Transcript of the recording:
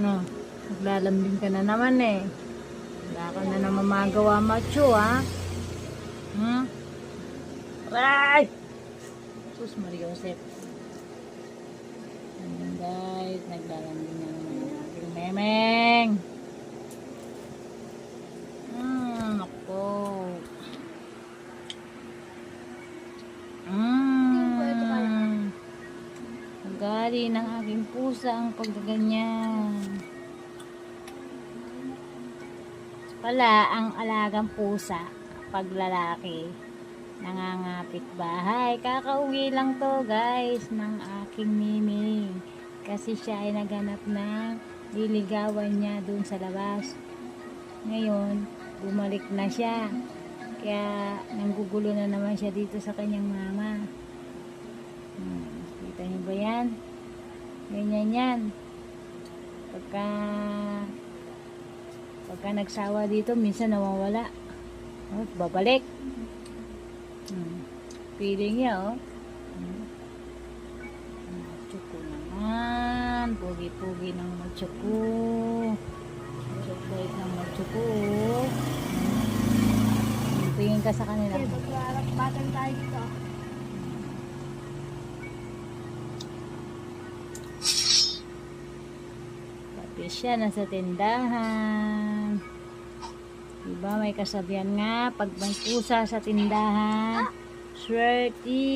No, naglalambing ka na naman eh. Wala ka na naman magawa macho ha. Hmm? Ay! Sus Maria Josep. Ayan guys, naglalambing na naman memeng. Hmm, ako. Hmm. Ang gali ng aking pusa ang pagkaganyan. Pala, ang alagang pusa, pag lalaki, nangangapit bahay. Kakauwi lang to guys ng aking miming. Kasi siya ay naganap ng liligawan niya dun sa labas. Ngayon, bumalik na siya. Kaya nanggugulo na naman siya dito sa kanyang mama. Hmm, ba yan? Ganyan yan. Pagka pagka nagsawa dito, minsan nawawala. Oh, babalik. Hmm. Feeling niya, oh. Hmm. Machuko naman. Pugi-pugi ng machuko. Bait ng machuko. Hmm. Tingin ka sa kanila. Pagkaharap batang tayo dito. Pati siya nasa tindahan. Diba may kasabihan nga, pag may pusa sa tindahan, swerte.